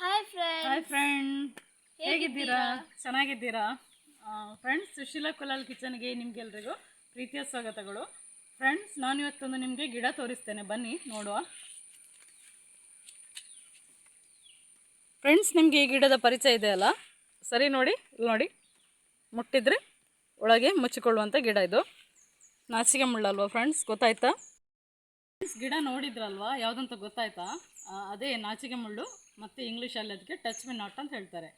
Hi friend hi friend ಹೇಗಿದ್ದೀರಾ? ಚೆನ್ನಾಗಿದ್ದೀರಾ? Friends Sushila Kulal ಕಿಚನ್ಗೆ ನಿಮ್ಗೆಲ್ರಿಗೂ ಪ್ರೀತಿಯ ಸ್ವಾಗತಗಳು. ಫ್ರೆಂಡ್ಸ್ ನಾನು ಇವತ್ತೊಂದು ನಿಮಗೆ ಗಿಡ ತೋರಿಸ್ತೇನೆ. ಬನ್ನಿ ನೋಡುವ. ಫ್ರೆಂಡ್ಸ್ ನಿಮಗೆ ಈ ಗಿಡದ ಪರಿಚಯ ಇದೆ ಅಲ್ಲ? ಸರಿ ನೋಡಿ ಇಲ್ಲಿ ನೋಡಿ. ಮುಟ್ಟಿದ್ರೆ ಒಳಗೆ ಮುಚ್ಚಿಕೊಳ್ಳುವಂಥ ಗಿಡ ಇದು. ನಾಚಿಕೆ ಮುಳ್ಳಲ್ವಾ ಫ್ರೆಂಡ್ಸ್ ಗೊತ್ತಾಯ್ತಾ? ಫ್ರೆಂಡ್ಸ್ ಗಿಡ ನೋಡಿದ್ರಲ್ವಾ? ಯಾವುದಂತ ಗೊತ್ತಾಯ್ತಾ? ಅದೇ ನಾಚಿಗೆ ಮುಳ್ಳು ಮತ್ತು ಇಂಗ್ಲೀಷಲ್ಲಿ ಅದಕ್ಕೆ ಟಚ್ ಮಿ ನಾಟ್ ಅಂತ ಹೇಳ್ತಾರೆ.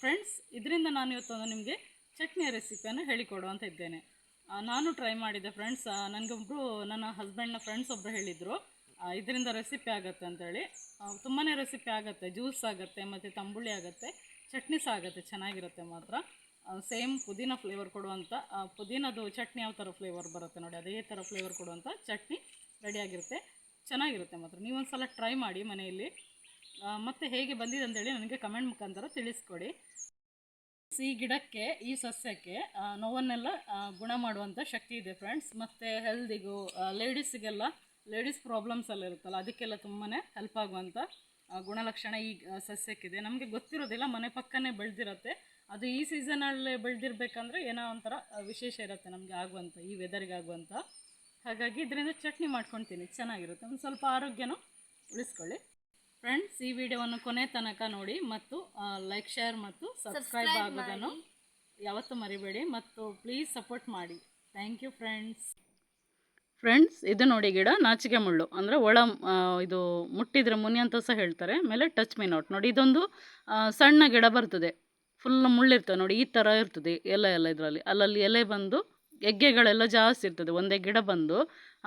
ಫ್ರೆಂಡ್ಸ್ ಇದರಿಂದ ನಾನು ಇವತ್ತೊಂದು ನಿಮಗೆ ಚಟ್ನಿಯ ರೆಸಿಪಿಯನ್ನು ಹೇಳಿಕೊಡು ಅಂತ ಇದ್ದೇನೆ. ನಾನು ಟ್ರೈ ಮಾಡಿದೆ ಫ್ರೆಂಡ್ಸ್ ನನಗೊಬ್ಬರು ನನ್ನ ಹಸ್ಬೆಂಡ್ನ ಫ್ರೆಂಡ್ಸ್ ಒಬ್ಬರು ಹೇಳಿದರು. ಇದರಿಂದ ರೆಸಿಪಿ ಆಗುತ್ತೆ ಅಂತೇಳಿ ತುಂಬಾ ರೆಸಿಪಿ ಆಗುತ್ತೆ ಜ್ಯೂಸ್ ಆಗುತ್ತೆ, ಮತ್ತು ತಂಬುಳಿ ಆಗುತ್ತೆ, ಚಟ್ನಿ ಸಹ ಆಗುತ್ತೆ, ಚೆನ್ನಾಗಿರುತ್ತೆ ಮಾತ್ರ. ಸೇಮ್ ಪುದೀನ ಫ್ಲೇವರ್ ಕೊಡುವಂಥ ಪುದೀನದು ಚಟ್ನಿ ಯಾವ ಥರ ಫ್ಲೇವರ್ ಬರುತ್ತೆ ನೋಡಿ, ಅದೇ ಥರ ಫ್ಲೇವರ್ ಕೊಡುವಂಥ ಚಟ್ನಿ ರೆಡಿಯಾಗಿರುತ್ತೆ ಚೆನ್ನಾಗಿರುತ್ತೆ ಮಾತ್ರ. ನೀವೊಂದು ಸಲ ಟ್ರೈ ಮಾಡಿ ಮನೆಯಲ್ಲಿ. ಮತ್ತು ಹೇಗೆ ಬಂದಿದೆ ಅಂತೇಳಿ ನನಗೆ ಕಮೆಂಟ್ ಮುಖಾಂತರ ತಿಳಿಸ್ಕೊಡಿ. ಈ ಗಿಡಕ್ಕೆ, ಈ ಸಸ್ಯಕ್ಕೆ ನೋವನ್ನೆಲ್ಲ ಗುಣ ಮಾಡುವಂಥ ಶಕ್ತಿ ಇದೆ ಫ್ರೆಂಡ್ಸ್ ಮತ್ತು ಹೆಲ್ದಿಗೂ ಲೇಡೀಸಿಗೆಲ್ಲ ಲೇಡೀಸ್ ಪ್ರಾಬ್ಲಮ್ಸ್ ಎಲ್ಲ ಇರುತ್ತಲ್ಲ, ಅದಕ್ಕೆಲ್ಲ ತುಂಬಾ ಹೆಲ್ಪ್ ಆಗುವಂಥ ಗುಣಲಕ್ಷಣ ಈ ಸಸ್ಯಕ್ಕಿದೆ. ನಮಗೆ ಗೊತ್ತಿರೋದಿಲ್ಲ, ಮನೆ ಪಕ್ಕನೇ ಬೆಳೆದಿರುತ್ತೆ. ಅದು ಈ ಸೀಸನಲ್ಲಿ ಬೆಳೆದಿರ್ಬೇಕಂದ್ರೆ ಏನೋ ಒಂಥರ ವಿಶೇಷ ಇರುತ್ತೆ ನಮಗೆ ಆಗುವಂಥ ಈ ವೆದರ್ಗೆ ಆಗುವಂಥ ಹಾಗಾಗಿ ಇದರಿಂದ ಚಟ್ನಿ ಮಾಡ್ಕೊತೀನಿ ಚೆನ್ನಾಗಿರುತ್ತೆ. ಒಂದು ಸ್ವಲ್ಪ ಆರೋಗ್ಯನೂ ಉಳಿಸ್ಕೊಳ್ಳಿ. ಫ್ರೆಂಡ್ಸ್ ಈ ವಿಡಿಯೋವನ್ನು ಕೊನೆ ತನಕ ನೋಡಿ ಮತ್ತು ಲೈಕ್ ಶೇರ್ ಮತ್ತು ಸಬ್ಸ್ಕ್ರೈಬ್ ಆಗೋದನ್ನು ಯಾವತ್ತೂ ಮರಿಬೇಡಿ ಮತ್ತು ಪ್ಲೀಸ್ ಸಪೋರ್ಟ್ ಮಾಡಿ. ಥ್ಯಾಂಕ್ ಯು ಫ್ರೆಂಡ್ಸ್ ಫ್ರೆಂಡ್ಸ್ ಇದು ನೋಡಿ ಗಿಡ ನಾಚಿಕೆ ಮುಳ್ಳು. ಅಂದರೆ ಒಳ ಇದು ಮುಟ್ಟಿದ್ರೆ ಮುನಿ ಅಂತ ಸಹ ಹೇಳ್ತಾರೆ. ಮೇಲೆ ಟಚ್ ಮೀ ನೋಟ್ ನೋಡಿ ಇದೊಂದು ಸಣ್ಣ ಗಿಡ ಬರ್ತದೆ. ಫುಲ್ ಮುಳ್ಳಿರ್ತದೆ. ನೋಡಿ ಈ ಥರ ಇರ್ತದೆ. ಎಲೆ ಎಲ್ಲ ಇದರಲ್ಲಿ. ಅಲ್ಲಲ್ಲಿ ಎಲೆ ಬಂದು ಎಗ್ಗೆಗಳೆಲ್ಲ ಜಾಸ್ತಿ ಇರ್ತದೆ. ಒಂದೇ ಗಿಡ ಬಂದು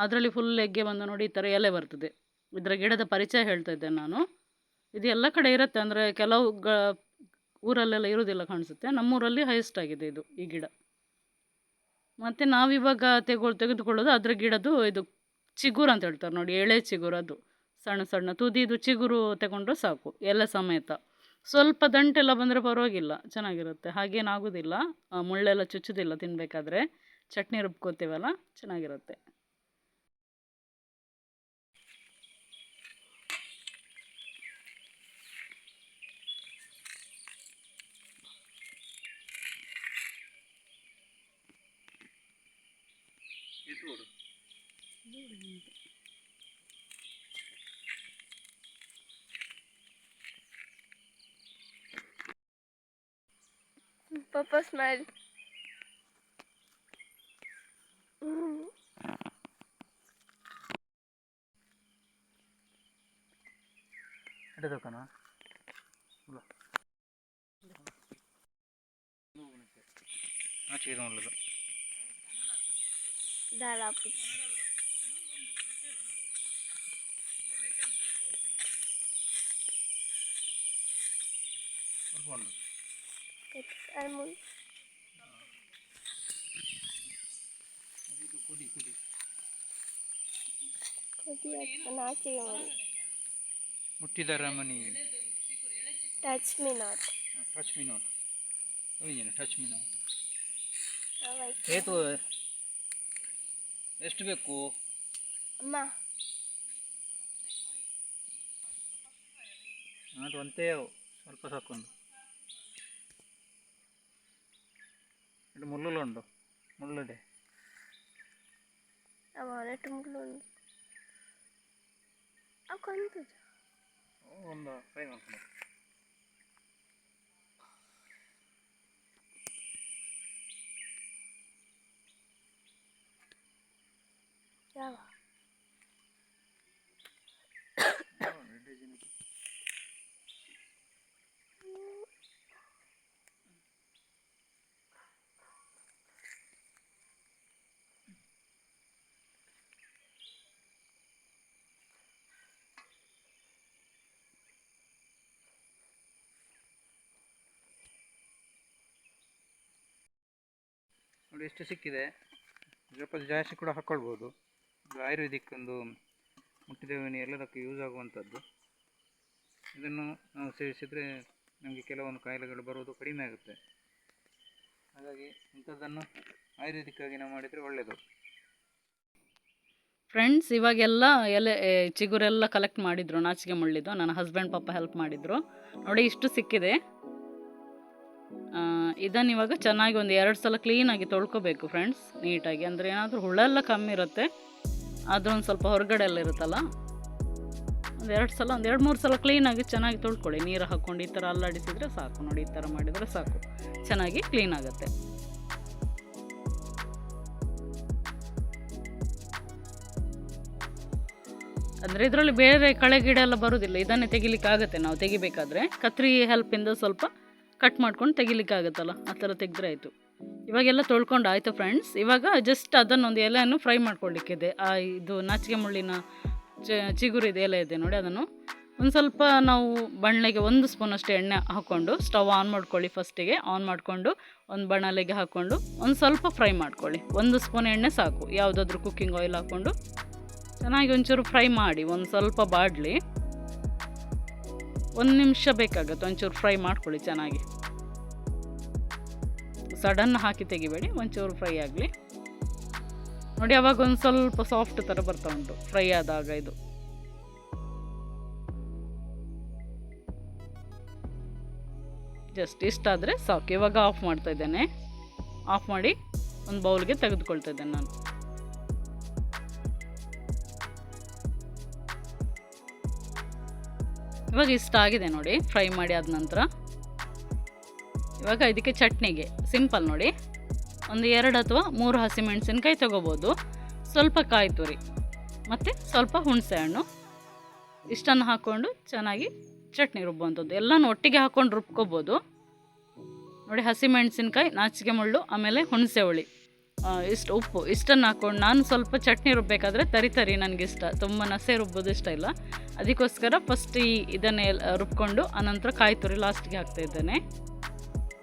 ಅದರಲ್ಲಿ ಫುಲ್ ಎಗ್ಗೆ ಬಂದು ನೋಡಿ ಈ ಥರ ಎಲೆ ಬರ್ತದೆ. ಇದರ ಗಿಡದ ಪರಿಚಯ ಹೇಳ್ತಾ ಇದ್ದೇನೆ ನಾನು. ಇದು ಎಲ್ಲ ಕಡೆ ಇರುತ್ತೆ. ಅಂದರೆ ಕೆಲವು ಗ, ಊರಲ್ಲೆಲ್ಲ ಇರೋದಿಲ್ಲ ಕಾಣಿಸುತ್ತೆ. ನಮ್ಮೂರಲ್ಲಿ ಹೈಯೆಸ್ಟ್ ಆಗಿದೆ ಇದು, ಈ ಗಿಡ. ಮತ್ತು ನಾವಿವಾಗ ತೆಗೊಳ್, ತೆಗೆದುಕೊಳ್ಳೋದು ಅದರ ಗಿಡದ್ದು ಇದು ಚಿಗುರು ಅಂತ ಹೇಳ್ತಾರೆ ನೋಡಿ, ಎಳೆ ಚಿಗುರು ಅದು. ಸಣ್ಣ ಸಣ್ಣ ತುದಿದು ಚಿಗುರು ತಗೊಂಡ್ರೆ ಸಾಕು, ಎಲೆ ಸಮೇತ. ಸ್ವಲ್ಪ ದಂಟೆಲ್ಲ ಬಂದರೆ ಪರವಾಗಿಲ್ಲ, ಚೆನ್ನಾಗಿರುತ್ತೆ. ಹಾಗೇನಾಗೋದಿಲ್ಲ ಮುಳ್ಳೆಲ್ಲ ಚುಚ್ಚೋದಿಲ್ಲ ತಿನ್ನಬೇಕಾದ್ರೆ ಚಟ್ನಿ ರುಬ್ಕೋತೀವಲ್ಲ ಚೆನ್ನಾಗಿರುತ್ತೆ Papa smile. ಹಿಡಿದೋಕನ ಆಚೆ ಒಳ್ಳೆದು Dala ಸ್ವಲ್ಪ ಉಂಟು almond. ಇದು ಕುದಿ ಕುದಿ ಕೊಡಿ ನಾಚಿಗೆ ಮಾಡಿ ಮುಟ್ಟಿದರ ರಮಣಿ. Touch me not touch me not ಏನು ಟಚ್ ಮೀ ನಾಟ್ ಏತು ಎಷ್ಟು ಬೇಕು? ಅಮ್ಮ. ಅದು ಒಂದೇ ಸ್ವಲ್ಪ ಸಾಕೊಂಡು ಇದು ಮುಳ್ಳುಲು ಮುಳ್ಳುಡೆ ಮುಳ್ಳಿದೆ ಅವ ನೆಟ್ಟು ಮುಳ್ಳು ಕಂತದ ಒಂದು ಫ್ರೈ ಮಾಡ್ಕೊಂಡು ಯಾವ ನೋಡಿ ಎಷ್ಟು ಸಿಕ್ಕಿದೆ. ಸ್ವಲ್ಪ ಜಾಸ್ತಿ ಕೂಡ ಹಾಕ್ಕೊಳ್ಬೋದು ಆಯುರ್ವೇದಿಕ್ ಒಂದು ಮುಟ್ಟಿದೇವನಿ ಎಲ್ಲದಕ್ಕೂ ಯೂಸ್ ಆಗುವಂಥದ್ದು. ಇದನ್ನು ನಾವು ಸೇವಿಸಿದರೆ ನಮಗೆ ಕೆಲವೊಂದು ಕಾಯಿಲೆಗಳು ಬರುವುದು ಕಡಿಮೆ ಆಗುತ್ತೆ. ಹಾಗಾಗಿ ಇಂಥದ್ದನ್ನು ಆಯುರ್ವೇದಿಕ್ಕಾಗಿ ನಾವು ಮಾಡಿದರೆ ಒಳ್ಳೆಯದು ಫ್ರೆಂಡ್ಸ್ ಇವಾಗೆಲ್ಲ ಎಲೆ ಚಿಗುರೆಲ್ಲ ಕಲೆಕ್ಟ್ ಮಾಡಿದರು. ನಾಚಿಗೆ ಮುಳ್ಳಿದ್ದು. ನನ್ನ ಹಸ್ಬೆಂಡ್ ಪಾಪ ಹೆಲ್ಪ್ ಮಾಡಿದರು. ನೋಡಿ, ಇಷ್ಟು ಸಿಕ್ಕಿದೆ. ಇದನ್ನು ಇವಾಗ ಚೆನ್ನಾಗಿ ಒಂದು ಎರಡು ಸಲ ಕ್ಲೀನಾಗಿ ತೊಳ್ಕೊಬೇಕು ಫ್ರೆಂಡ್ಸ್ ನೀಟಾಗಿ. ಅಂದರೆ ಏನಾದರೂ ಹುಳೆಲ್ಲ ಕಮ್ಮಿ ಇರುತ್ತೆ. ಅದೊಂದು ಸ್ವಲ್ಪ ಹೊರಗಡೆ ಎಲ್ಲ ಇರುತ್ತಲ್ಲ? ಒಂದು ಎರಡು ಸಲ, ಒಂದು ಎರಡು ಮೂರು ಸಲ ಕ್ಲೀನಾಗಿ ಚೆನ್ನಾಗಿ ತೊಳ್ಕೊಳ್ಳಿ. ನೀರು ಹಾಕ್ಕೊಂಡು ಈ ಥರ ಅಲ್ಲಾಡಿಸಿದರೆ ಸಾಕು. ನೋಡಿ, ಈ ಥರ ಮಾಡಿದರೆ ಸಾಕು. ಚೆನ್ನಾಗಿ ಕ್ಲೀನ್ ಆಗುತ್ತೆ. ಅಂದರೆ ಇದರಲ್ಲಿ ಬೇರೆ ಕಳೆ ಗಿಡ ಎಲ್ಲ ಬರೋದಿಲ್ಲ. ಇದನ್ನೇ ತೆಗಿಲಿಕ್ಕೆ ಆಗುತ್ತೆ ನಾವು ತೆಗಿಬೇಕಾದ್ರೆ ಕತ್ರಿ ಹೆಲ್ಪಿಂದ ಸ್ವಲ್ಪ ಕಟ್ ಮಾಡ್ಕೊಂಡು ತೆಗಿಲಿಕ್ಕಾಗತ್ತಲ್ಲ? ಆ ಥರ ತೆಗೆದ್ರೆ ಆಯಿತು. ಇವಾಗೆಲ್ಲ ತೊಳ್ಕೊಂಡು ಆಯಿತು ಫ್ರೆಂಡ್ಸ್ ಇವಾಗ ಜಸ್ಟ್ ಅದನ್ನೊಂದು ಎಲೆಯನ್ನು ಫ್ರೈ ಮಾಡ್ಕೊಳ್ಳಿಕ್ಕಿದೆ ಆ ಇದು ನಾಚಿಕೆ ಮುಳ್ಳಿನ ಚಿಗುರಿದ ಎಲೆ ಇದೆ ನೋಡಿ ಅದನ್ನು. ಒಂದು ಸ್ವಲ್ಪ ನಾವು ಬಣ್ಣಗೆ ಒಂದು ಸ್ಪೂನ್ ಅಷ್ಟು ಎಣ್ಣೆ ಹಾಕ್ಕೊಂಡು ಸ್ಟವ್ ಆನ್ ಮಾಡ್ಕೊಳ್ಳಿ ಫಸ್ಟಿಗೆ ಆನ್ ಮಾಡಿಕೊಂಡು ಒಂದು ಬಣಲೆಗೆ ಹಾಕ್ಕೊಂಡು ಒಂದು ಸ್ವಲ್ಪ ಫ್ರೈ ಮಾಡ್ಕೊಳ್ಳಿ. ಒಂದು ಸ್ಪೂನ್ ಎಣ್ಣೆ ಸಾಕು. ಯಾವುದಾದ್ರೂ ಕುಕ್ಕಿಂಗ್ ಆಯಿಲ್ ಹಾಕ್ಕೊಂಡು ಚೆನ್ನಾಗಿ ಒಂಚೂರು ಫ್ರೈ ಮಾಡಿ. ಒಂದು ಸ್ವಲ್ಪ ಬಾಡಲಿ. ಒಂದು ನಿಮಿಷ ಬೇಕಾಗುತ್ತೆ ಒಂಚೂರು ಫ್ರೈ ಮಾಡ್ಕೊಳ್ಳಿ ಚೆನ್ನಾಗಿ. ಸಡನ್ ಹಾಕಿ ತೆಗಿಬೇಡಿ, ಒಂಚೂರು ಫ್ರೈ ಆಗಲಿ. ನೋಡಿ, ಅವಾಗ ಒಂದು ಸ್ವಲ್ಪ ಸಾಫ್ಟ್ ಥರ ಬರ್ತಾ ಉಂಟು ಫ್ರೈ ಆದಾಗ ಇದು. ಜಸ್ಟ್ ಇಷ್ಟಾದರೆ ಸಾಕು. ಇವಾಗ ಆಫ್ ಮಾಡ್ತಾ ಇದ್ದೇನೆ. ಆಫ್ ಮಾಡಿ ಒಂದು ಬೌಲ್ಗೆ ತೆಗೆದುಕೊಳ್ತಾ ಇದ್ದೇನೆ ನಾನು. ಇವಾಗ ಇಷ್ಟ ಆಗಿದೆ ನೋಡಿ ಫ್ರೈ ಮಾಡಿ ಆದ ನಂತರ. ಇವಾಗ ಇದಕ್ಕೆ ಚಟ್ನಿಗೆ, ಸಿಂಪಲ್ ನೋಡಿ. ಒಂದು ಎರಡು ಅಥವಾ ಮೂರು ಹಸಿಮೆಣಸಿನ್ಕಾಯಿ ತೊಗೋಬೋದು. ಸ್ವಲ್ಪ ಕಾಯಿ ತುರಿ, ಮತ್ತು ಸ್ವಲ್ಪ ಹುಣಸೆ ಹಣ್ಣು. ಇಷ್ಟನ್ನು ಹಾಕ್ಕೊಂಡು ಚೆನ್ನಾಗಿ ಚಟ್ನಿ ರುಬ್ಬುವಂಥದ್ದು. ಎಲ್ಲನೂ ಒಟ್ಟಿಗೆ ಹಾಕ್ಕೊಂಡು ರುಬ್ಕೋಬೋದು. ನೋಡಿ, ಹಸಿಮೆಣಸಿನ್ಕಾಯಿ, ನಾಚಿಕೆ ಮುಳ್ಳು, ಆಮೇಲೆ ಹುಣಸೆ ಹುಳಿ. ಇಷ್ಟು ಉಪ್ಪು, ಇಷ್ಟನ್ನು ಹಾಕ್ಕೊಂಡು ನಾನು ಸ್ವಲ್ಪ ಚಟ್ನಿ ರುಬ್ಬಬೇಕಾದ್ರೆ ತರಿ ತರಿ ನನಗಿಷ್ಟ. ತುಂಬ ನಸೆ ರುಬ್ಬೋದು ಇಷ್ಟ ಇಲ್ಲ. ಅದಕ್ಕೋಸ್ಕರ ಫಸ್ಟ್ ಈ ಇದನ್ನೇ ರುಬ್ಕೊಂಡು ಆನಂತರ ಕಾಯಿ ತುರಿ ಲಾಸ್ಟಿಗೆ ಹಾಕ್ತಾ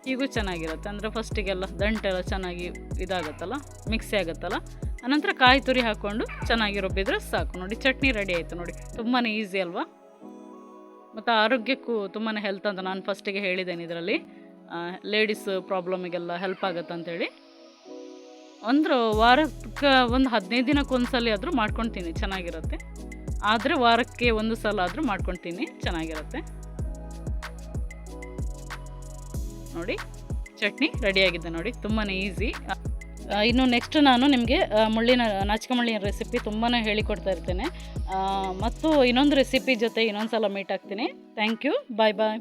ಹೀಗೂ ಚೆನ್ನಾಗಿರುತ್ತೆ. ಅಂದರೆ ಫಸ್ಟಿಗೆಲ್ಲ ದಂಟೆಲ್ಲ ಚೆನ್ನಾಗಿ ಇದಾಗುತ್ತಲ್ಲ, ಮಿಕ್ಸಿ ಆಗುತ್ತಲ್ಲ, ಆನಂತರ ಕಾಯಿ ತುರಿ ಹಾಕ್ಕೊಂಡು ಚೆನ್ನಾಗಿ ರುಬ್ಬಿದ್ರೆ ಸಾಕು. ನೋಡಿ, ಚಟ್ನಿ ರೆಡಿ ಆಯಿತು ನೋಡಿ. ತುಂಬಾ ಈಸಿ ಅಲ್ವಾ? ಮತ್ತು ಆರೋಗ್ಯಕ್ಕೂ ತುಂಬಾ ಹೆಲ್ತ್ ಅಂತ ನಾನು ಫಸ್ಟಿಗೆ ಹೇಳಿದ್ದೇನೆ ಇದರಲ್ಲಿ. ಲೇಡೀಸ್ ಪ್ರಾಬ್ಲಮಿಗೆಲ್ಲ ಹೆಲ್ಪ್ ಆಗುತ್ತೆ ಅಂತೇಳಿ. ಅಂದ್ರೆ ವಾರಕ್ಕೆ ಒಂದು ಹದಿನೈದು ದಿನಕ್ಕೆ ಒಂದು ಸಲ ಆದರೂ ಮಾಡ್ಕೊಳ್ತೀನಿ ಚೆನ್ನಾಗಿರುತ್ತೆ. ಆದರೆ ವಾರಕ್ಕೆ ಒಂದು ಸಲ ಆದರೂ ಮಾಡ್ಕೊಳ್ತೀನಿ ಚೆನ್ನಾಗಿರುತ್ತೆ. ನೋಡಿ. ಚಟ್ನಿ ರೆಡಿಯಾಗಿದೆ ನೋಡಿ ತುಂಬಾ ಈಸಿ ಇನ್ನು ನೆಕ್ಸ್ಟ್ ನಾನು ನಿಮಗೆ ಮುಳ್ಳಿನ, ನಾಚಿಕೆ ಮುಳ್ಳಿನ ರೆಸಿಪಿ ತುಂಬಾ ಹೇಳಿಕೊಡ್ತಾ ಇರ್ತೇನೆ. ಮತ್ತು ಇನ್ನೊಂದು ರೆಸಿಪಿ ಜೊತೆ ಇನ್ನೊಂದು ಸಲ ಮೀಟ್ ಆಗ್ತೀನಿ. Thank you bye bye